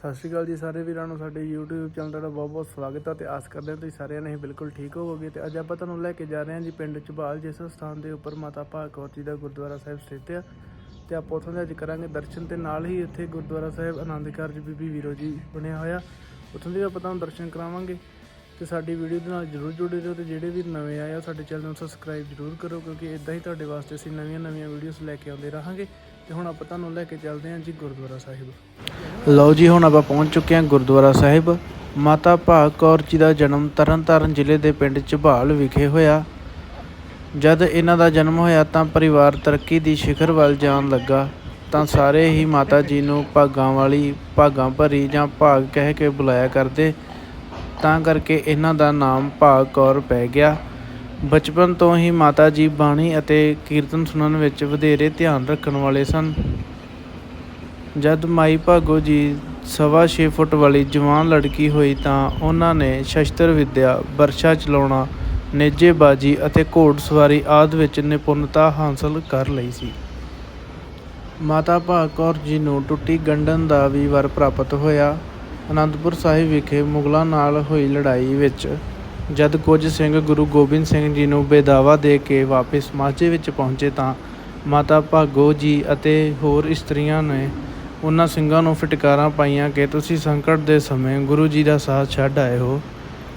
ਸਤਿ ਸ਼੍ਰੀ ਅਕਾਲ ਜੀ ਸਾਰੇ ਵੀਰਾਂ ਨੂੰ, ਸਾਡੇ YouTube ਚੈਨਲ ਦਾ ਬਹੁਤ-ਬਹੁਤ ਸਵਾਗਤ ਹੈ ਤੇ ਆਸ ਕਰਦੇ ਹਾਂ ਤੁਸੀਂ ਸਾਰਿਆਂ ਨੇ ਬਿਲਕੁਲ ਠੀਕ ਹੋਵੋਗੇ ਤੇ ਅੱਜ ਆਪਾਂ ਤੁਹਾਨੂੰ ਲੈ ਕੇ ਜਾ ਰਹੇ ਹਾਂ ਜੀ ਪਿੰਡ ਝਬਾਲ ਜਿਸ ਸਥਾਨ ਦੇ ਉੱਪਰ ਮਾਤਾ ਭਾਗਵਤ ਜੀ ਦਾ ਗੁਰਦੁਆਰਾ ਸਾਹਿਬ ਸਥਿਤ ਹੈ ਤੇ ਆਪਾਂ ਉੱਥੋਂ ਦੇ ਅੱਜ ਕਰਾਂਗੇ ਦਰਸ਼ਨ ਤੇ ਨਾਲ ਹੀ ਇੱਥੇ ਗੁਰਦੁਆਰਾ ਸਾਹਿਬ ਆਨੰਦ ਕਾਰਜ ਬੀਬੀ ਵੀਰੋ ਜੀ ਬਣਿਆ ਹੋਇਆ, ਉੱਥੋਂ ਦੇ ਆਪਾਂ ਤੁਹਾਨੂੰ ਦਰਸ਼ਨ ਕਰਾਵਾਂਗੇ। ਤੇ ਸਾਡੀ ਵੀਡੀਓ ਦੇ ਨਾਲ ਜਰੂਰ ਜੁੜੇ ਰਹੋ ਤੇ ਜਿਹੜੇ ਵੀ ਨਵੇਂ ਆਏ ਆ ਸਾਡੇ ਚੈਨਲ ਨੂੰ ਸਬਸਕ੍ਰਾਈਬ ਜਰੂਰ ਕਰੋ ਕਿਉਂਕਿ ਇਦਾਂ ਹੀ ਤੁਹਾਡੇ ਵਾਸਤੇ ਅਸੀਂ ਨਵੀਆਂ-ਨਵੀਆਂ ਵੀਡੀਓਜ਼ ਲੈ ਕੇ ਆਉਂਦੇ ਰਹਾਂਗੇ ਤੇ ਹੁਣ ਆਪਾਂ ਤੁਹਾਨੂੰ ਲੈ ਕੇ ਚੱਲਦੇ ਹਾਂ ਜੀ ਗੁਰਦੁਆਰਾ ਸਾਹਿਬ। ਲਓ ਜੀ, ਹੁਣ ਆਪਾਂ ਪਹੁੰਚ ਚੁੱਕੇ ਹਾਂ ਗੁਰਦੁਆਰਾ ਸਾਹਿਬ। ਮਾਤਾ ਭਾਗ ਕੌਰ ਜੀ ਦਾ ਜਨਮ ਤਰਨਤਾਰਨ ਜ਼ਿਲ੍ਹੇ ਦੇ ਪਿੰਡ ਝਬਾਲ ਵਿਖੇ ਹੋਇਆ। ਜਦ ਇਹਨਾਂ ਦਾ ਜਨਮ ਹੋਇਆ ਤਾਂ ਪਰਿਵਾਰ ਤਰੱਕੀ ਦੀ ਸਿਖਰ ਵੱਲ ਜਾਣ ਲੱਗਾ। ਤਾਂ ਸਾਰੇ ਹੀ ਮਾਤਾ ਜੀ ਨੂੰ ਭਾਗਾਂ ਵਾਲੀ ਭਾਗਾਂ ਭਰੀ ਜਾਂ ਭਾਗ ਕਹਿ ਕੇ ਬੁਲਾਇਆ ਕਰਦੇ ਤਾਂ ਕਰਕੇ ਇਹਨਾਂ ਦਾ ਨਾਮ ਭਾਗ ਕੌਰ ਪੈ ਗਿਆ। ਬਚਪਨ ਤੋਂ ਹੀ ਮਾਤਾ ਜੀ ਬਾਣੀ ਅਤੇ ਕੀਰਤਨ ਸੁਣਨ ਵਿੱਚ ਵਧੇਰੇ ਧਿਆਨ ਰੱਖਣ ਵਾਲੇ ਸਨ। ਜਦ ਮਾਈ ਭਾਗੋ ਜੀ ਸਵਾ ਛੇ ਫੁੱਟ ਵਾਲੀ ਜਵਾਨ ਲੜਕੀ ਹੋਈ ਤਾਂ ਉਹਨਾਂ ਨੇ ਸ਼ਸਤਰ ਵਿੱਦਿਆ, ਵਰਸ਼ਾ ਚਲਾਉਣਾ, ਨੇਜੇਬਾਜੀ ਅਤੇ ਘੋੜਸਵਾਰੀ ਆਦਿ ਵਿੱਚ ਨਿਪੁੰਨਤਾ ਹਾਸਲ ਕਰ ਲਈ ਸੀ। ਮਾਤਾ ਭਾਗ ਕੌਰ ਜੀ ਨੂੰ ਟੁੱਟੀ ਗੰਢਣ ਦਾ ਵੀ ਵਰ ਪ੍ਰਾਪਤ ਹੋਇਆ। ਅਨੰਦਪੁਰ ਸਾਹਿਬ ਵਿਖੇ ਮੁਗਲਾਂ ਨਾਲ ਹੋਈ ਲੜਾਈ ਵਿੱਚ ਜਦ ਕੁਝ ਸਿੰਘ ਗੁਰੂ ਗੋਬਿੰਦ ਸਿੰਘ ਜੀ ਨੂੰ ਬੇਦਾਵਾ ਦੇ ਕੇ ਵਾਪਸ ਮਾਝੇ ਵਿੱਚ ਪਹੁੰਚੇ ਤਾਂ ਮਾਤਾ ਭਾਗੋ ਜੀ ਅਤੇ ਹੋਰ ਇਸਤਰੀਆਂ ਨੇ ਉਹਨਾਂ ਸਿੰਘਾਂ ਨੂੰ ਫਟਕਾਰਾਂ ਪਾਈਆਂ ਕਿ ਤੁਸੀਂ ਸੰਕਟ ਦੇ ਸਮੇਂ ਗੁਰੂ ਜੀ ਦਾ ਸਾਥ ਛੱਡ ਆਏ ਹੋ।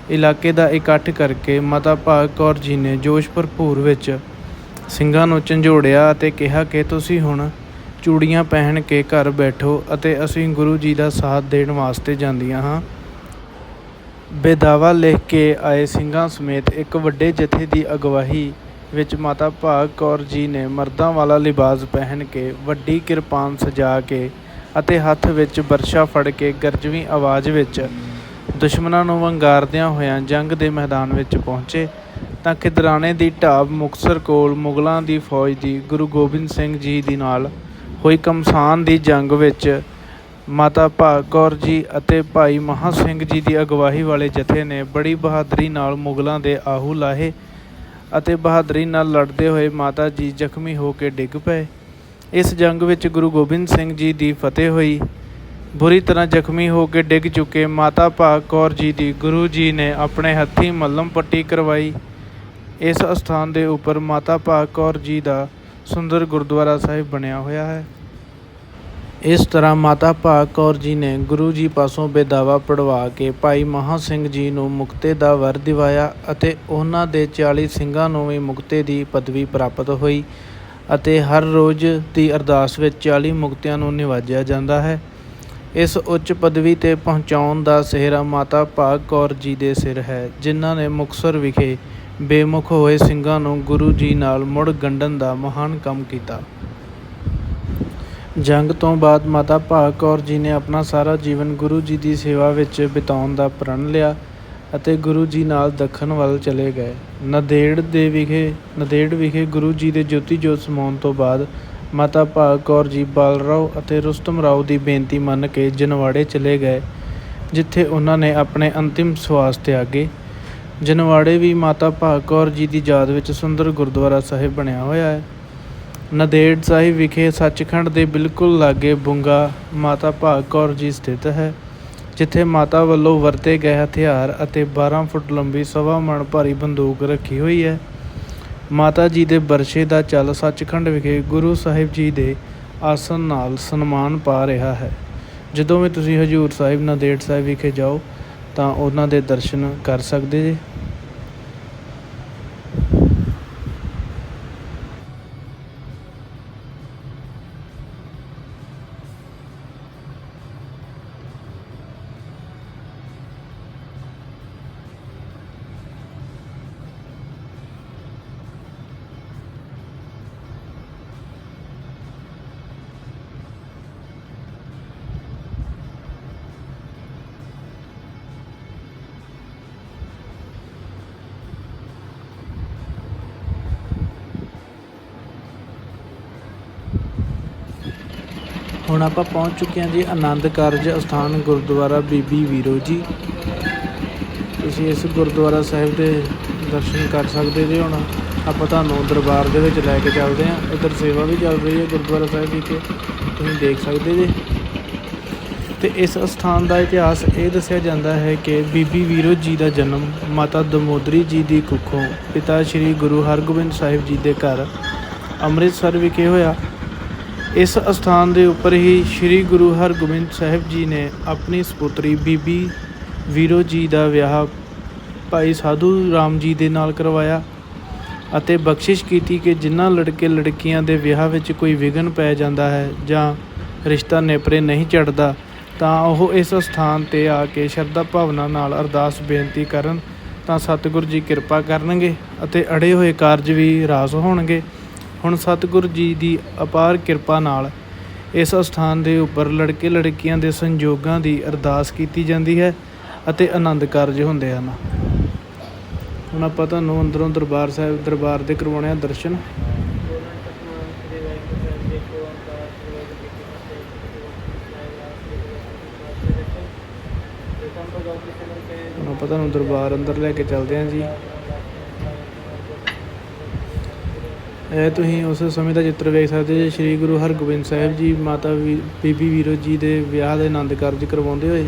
ਇਲਾਕੇ ਦਾ ਇਕੱਠ ਕਰਕੇ ਮਾਤਾ ਭਾਗ ਕੌਰ ਜੀ ਨੇ ਜੋਸ਼ ਭਰਪੂਰ ਵਿੱਚ ਸਿੰਘਾਂ ਨੂੰ ਝੰਜੋੜਿਆ ਅਤੇ ਕਿਹਾ ਕਿ ਤੁਸੀਂ ਹੁਣ ਚੂੜੀਆਂ ਪਹਿਨ ਕੇ ਘਰ ਬੈਠੋ ਅਤੇ ਅਸੀਂ ਗੁਰੂ ਜੀ ਦਾ ਸਾਥ ਦੇਣ ਵਾਸਤੇ ਜਾਂਦੀਆਂ ਹਾਂ। ਬੇਦਾਵਾ ਲਿਖ ਕੇ ਆਏ ਸਿੰਘਾਂ ਸਮੇਤ ਇੱਕ ਵੱਡੇ ਜਥੇ ਦੀ ਅਗਵਾਈ ਵਿੱਚ ਮਾਤਾ ਭਾਗ ਕੌਰ ਜੀ ਨੇ ਮਰਦਾਂ ਵਾਲਾ ਲਿਬਾਸ ਪਹਿਨ ਕੇ ਵੱਡੀ ਕਿਰਪਾਨ ਸਜਾ ਕੇ ਅਤੇ ਹੱਥ ਵਿੱਚ ਬਰਸ਼ਾ ਫੜ ਕੇ ਗਰਜਵੀਂ ਆਵਾਜ਼ ਵਿੱਚ ਦੁਸ਼ਮਣਾਂ ਨੂੰ ਵੰਗਾਰਦਿਆਂ ਹੋਇਆਂ ਜੰਗ ਦੇ ਮੈਦਾਨ ਵਿੱਚ ਪਹੁੰਚੇ ਤਾਂ ਖਿਦਰਾਣੇ ਦੀ ਢਾਬ ਮੁਕਸਰ ਕੋਲ ਮੁਗਲਾਂ ਦੀ ਫੌਜ ਦੀ ਗੁਰੂ ਗੋਬਿੰਦ ਸਿੰਘ ਜੀ ਦੀ ਨਾਲ ਹੋਈ ਘਮਸਾਨ ਦੀ ਜੰਗ ਵਿੱਚ ਮਾਤਾ ਭਾਗ ਕੌਰ ਜੀ ਅਤੇ ਭਾਈ ਮਹਾ ਸਿੰਘ ਜੀ ਦੀ ਅਗਵਾਈ ਵਾਲੇ ਜਥੇ ਨੇ ਬੜੀ ਬਹਾਦਰੀ ਨਾਲ ਮੁਗਲਾਂ ਦੇ ਆਹੂ ਲਾਹੇ ਅਤੇ ਬਹਾਦਰੀ ਨਾਲ ਲੜਦੇ ਹੋਏ ਮਾਤਾ ਜੀ ਜ਼ਖਮੀ ਹੋ ਕੇ ਡਿੱਗ ਪਏ। ਇਸ ਜੰਗ ਵਿੱਚ ਗੁਰੂ ਗੋਬਿੰਦ ਸਿੰਘ ਜੀ ਦੀ ਫਤਿਹ ਹੋਈ। ਬੁਰੀ ਤਰ੍ਹਾਂ ਜ਼ਖਮੀ ਹੋ ਕੇ ਡਿੱਗ ਚੁੱਕੇ ਮਾਤਾ ਭਾਗ ਕੌਰ ਜੀ ਦੀ ਗੁਰੂ ਜੀ ਨੇ ਆਪਣੇ ਹੱਥੀਂ ਮੱਲਮ ਪੱਟੀ ਕਰਵਾਈ। ਇਸ ਸਥਾਨ ਦੇ ਉੱਪਰ ਮਾਤਾ ਭਾਗ ਕੌਰ ਜੀ ਦਾ ਸੁੰਦਰ ਗੁਰਦੁਆਰਾ ਸਾਹਿਬ ਬਣਿਆ ਹੋਇਆ ਹੈ। ਇਸ ਤਰ੍ਹਾਂ ਮਾਤਾ ਭਾਗ ਕੌਰ ਜੀ ਨੇ ਗੁਰੂ ਜੀ ਪਾਸੋਂ ਬੇਦਾਵਾ ਪੜਵਾ ਕੇ ਭਾਈ ਮਹਾ ਸਿੰਘ ਜੀ ਨੂੰ ਮੁਕਤੇ ਦਾ ਵਰ ਦਿਵਾਇਆ ਅਤੇ ਉਹਨਾਂ ਦੇ 40 ਸਿੰਘਾਂ ਨੂੰ ਵੀ ਮੁਕਤੇ ਦੀ ਪਦਵੀ ਪ੍ਰਾਪਤ ਹੋਈ ਅਤੇ ਹਰ ਰੋਜ਼ ਦੀ ਅਰਦਾਸ ਵਿੱਚ 40 ਮੁਕਤਿਆਂ ਨੂੰ ਨਿਵਾਜਿਆ ਜਾਂਦਾ ਹੈ। ਇਸ ਉੱਚ ਪਦਵੀ ਤੇ ਪਹੁੰਚਾਉਣ ਦਾ ਸਿਹਰਾ ਮਾਤਾ ਭਾਗ ਕੌਰ ਜੀ ਦੇ ਸਿਰ ਹੈ, ਜਿਨ੍ਹਾਂ ਨੇ ਮੁਕਤਸਰ ਵਿਖੇ ਬੇਮੁਖ ਹੋਏ ਸਿੰਘਾਂ ਨੂੰ ਗੁਰੂ ਜੀ ਨਾਲ ਮੁੜ ਗੰਢਣ ਦਾ ਮਹਾਨ ਕੰਮ ਕੀਤਾ। ਜੰਗ ਤੋਂ ਬਾਅਦ ਮਾਤਾ ਭਾਗ ਕੌਰ ਜੀ ਨੇ ਆਪਣਾ ਸਾਰਾ ਜੀਵਨ ਗੁਰੂ ਜੀ ਦੀ ਸੇਵਾ ਵਿੱਚ ਬਿਤਾਉਣ ਦਾ ਪ੍ਰਣ ਲਿਆ ਅਤੇ ਗੁਰੂ ਜੀ ਨਾਲ ਦੱਖਣ ਵੱਲ ਚਲੇ ਗਏ। ਨਦੇੜ ਦੇ ਵਿਖੇ, ਨਦੇੜ ਵਿਖੇ ਗੁਰੂ ਜੀ ਦੇ ਜੋਤੀ ਜੋਤ ਸਮਾਉਣ ਤੋਂ ਬਾਅਦ ਮਾਤਾ ਭਾਗ ਕੌਰ ਜੀ ਬਾਲਰਾਓ ਅਤੇ ਰੁਸਤਮ ਰਾਓ ਦੀ ਬੇਨਤੀ ਮੰਨ ਕੇ ਜਨਵਾੜੇ ਚਲੇ ਗਏ, ਜਿੱਥੇ ਉਹਨਾਂ ਨੇ ਆਪਣੇ ਅੰਤਿਮ ਸਵਾਸ ਤਿਆਗੇ। ਜਨਵਾੜੇ ਵੀ ਮਾਤਾ ਭਾਗ ਕੌਰ ਜੀ ਦੀ ਯਾਦ ਵਿੱਚ ਸੁੰਦਰ ਗੁਰਦੁਆਰਾ ਸਾਹਿਬ ਬਣਿਆ ਹੋਇਆ ਹੈ। ਨਦੇੜ ਸਾਹਿਬ ਵਿਖੇ ਸੱਚਖੰਡ ਦੇ ਬਿਲਕੁਲ ਲਾਗੇ ਬੁੰਗਾ ਮਾਤਾ ਭਾਗ ਕੌਰ ਜੀ ਸਥਿਤ ਹੈ, ਜਿੱਥੇ ਮਾਤਾ ਵੱਲੋਂ ਵਰਤੇ ਗਏ ਹਥਿਆਰ ਅਤੇ 12 ਫੁੱਟ ਲੰਬੀ ਸਵਾ ਮਣ ਭਾਰੀ ਬੰਦੂਕ ਰੱਖੀ ਹੋਈ ਹੈ। ਮਾਤਾ ਜੀ ਦੇ ਬਰਸ਼ੇ ਦਾ ਚੱਲ ਸੱਚਖੰਡ ਵਿਖੇ ਗੁਰੂ ਸਾਹਿਬ ਜੀ ਦੇ ਆਸਨ ਨਾਲ ਸਨਮਾਨ ਪਾ ਰਿਹਾ ਹੈ। ਜਦੋਂ ਵੀ ਤੁਸੀਂ ਹਜੂਰ ਸਾਹਿਬ, ਨੰਦੇੜ ਸਾਹਿਬ ਵਿਖੇ ਜਾਓ ਤਾਂ ਉਹਨਾਂ ਦੇ ਦਰਸ਼ਨ ਕਰ ਸਕਦੇ ਜੇ? ਹੁਣ ਆਪਾਂ ਪਹੁੰਚ ਚੁੱਕੇ ਹਾਂ ਜੀ ਆਨੰਦ ਕਾਰਜ ਅਸਥਾਨ ਗੁਰਦੁਆਰਾ ਬੀਬੀ ਵੀਰੋ ਜੀ। ਤੁਸੀਂ ਇਸ ਗੁਰਦੁਆਰਾ ਸਾਹਿਬ ਦੇ ਦਰਸ਼ਨ ਕਰ ਸਕਦੇ ਜੇ ਹੁਣ ਆਪਾਂ ਤੁਹਾਨੂੰ ਦਰਬਾਰ ਦੇ ਵਿੱਚ ਲੈ ਕੇ ਚੱਲਦੇ ਹਾਂ। ਇੱਧਰ ਸੇਵਾ ਵੀ ਚੱਲ ਰਹੀ ਹੈ ਗੁਰਦੁਆਰਾ ਸਾਹਿਬ ਵਿਖੇ ਤੁਸੀਂ ਦੇਖ ਸਕਦੇ ਜੇ। ਤੇ ਇਸ ਸਥਾਨ ਦਾ ਇਤਿਹਾਸ ਇਹ ਦੱਸਿਆ ਜਾਂਦਾ ਹੈ ਕਿ ਬੀਬੀ ਵੀਰੋ ਜੀ ਦਾ ਜਨਮ ਮਾਤਾ ਦਮੋਦਰੀ ਜੀ ਦੀ ਕੁੱਖੋਂ ਪਿਤਾ ਸ੍ਰੀ ਗੁਰੂ ਹਰਗੋਬਿੰਦ ਸਾਹਿਬ ਜੀ ਦੇ ਘਰ ਅੰਮ੍ਰਿਤਸਰ ਵਿਖੇ ਹੋਇਆ। ਇਸ ਅਸਥਾਨ ਦੇ ਉੱਪਰ ਹੀ ਸ੍ਰੀ ਗੁਰੂ ਹਰਗੋਬਿੰਦ ਸਾਹਿਬ ਜੀ ਨੇ ਆਪਣੀ ਸਪੁੱਤਰੀ ਬੀਬੀ ਵੀਰੋ ਜੀ ਦਾ ਵਿਆਹ ਭਾਈ ਸਾਧੂ ਰਾਮ ਜੀ ਦੇ ਨਾਲ ਕਰਵਾਇਆ ਅਤੇ ਬਖਸ਼ਿਸ਼ ਕੀਤੀ ਕਿ ਜਿਨ੍ਹਾਂ ਲੜਕੇ ਲੜਕੀਆਂ ਦੇ ਵਿਆਹ ਵਿੱਚ ਕੋਈ ਵਿਘਨ ਪੈ ਜਾਂਦਾ ਹੈ ਜਾਂ ਰਿਸ਼ਤਾ ਨੇਪਰੇ ਨਹੀਂ ਚੜਦਾ ਤਾਂ ਉਹ ਇਸ ਸਥਾਨ ਤੇ ਆ ਕੇ ਸ਼ਰਧਾ ਭਾਵਨਾ ਨਾਲ ਅਰਦਾਸ ਬੇਨਤੀ ਕਰਨ ਤਾਂ ਸਤਿਗੁਰੂ ਜੀ ਕਿਰਪਾ ਕਰਨਗੇ ਅਤੇ ਅੜੇ ਹੋਏ ਕਾਰਜ ਵੀ ਰਾਸ ਹੋਣਗੇ। ਹੁਣ ਸਤਿਗੁਰੂ ਜੀ ਦੀ ਅਪਾਰ ਕਿਰਪਾ ਨਾਲ ਇਸ ਸਥਾਨ ਦੇ ਉੱਪਰ ਲੜਕੇ ਲੜਕੀਆਂ ਦੇ ਸੰਯੋਗਾਂ ਦੀ ਅਰਦਾਸ ਕੀਤੀ ਜਾਂਦੀ ਹੈ ਅਤੇ ਆਨੰਦ ਕਾਰਜ ਹੁੰਦੇ ਹਨ। ਹੁਣ ਆਪਾਂ ਤੁਹਾਨੂੰ ਅੰਦਰੋਂ ਦਰਬਾਰ ਸਾਹਿਬ, ਦਰਬਾਰ ਦੇ ਕਰਵਾਉਣੇ ਆ ਦਰਸ਼ਨ। ਹੁਣ ਆਪਾਂ ਤੁਹਾਨੂੰ ਦਰਬਾਰ ਅੰਦਰ ਲੈ ਕੇ ਚੱਲਦੇ ਹਾਂ ਜੀ। ਤੁਸੀਂ ਉਸ ਸਮੇਂ ਦਾ ਚਿੱਤਰ ਵੇਖ ਸਕਦੇ ਜੀ ਸ੍ਰੀ ਗੁਰੂ ਹਰਗੋਬਿੰਦ ਸਾਹਿਬ ਜੀ, ਮਾਤਾ ਵੀ- ਬੀਬੀ ਵੀਰੋ ਜੀ ਦੇ ਵਿਆਹ ਦੇ ਆਨੰਦ ਕਾਰਜ ਕਰਵਾਉਂਦੇ ਹੋਏ।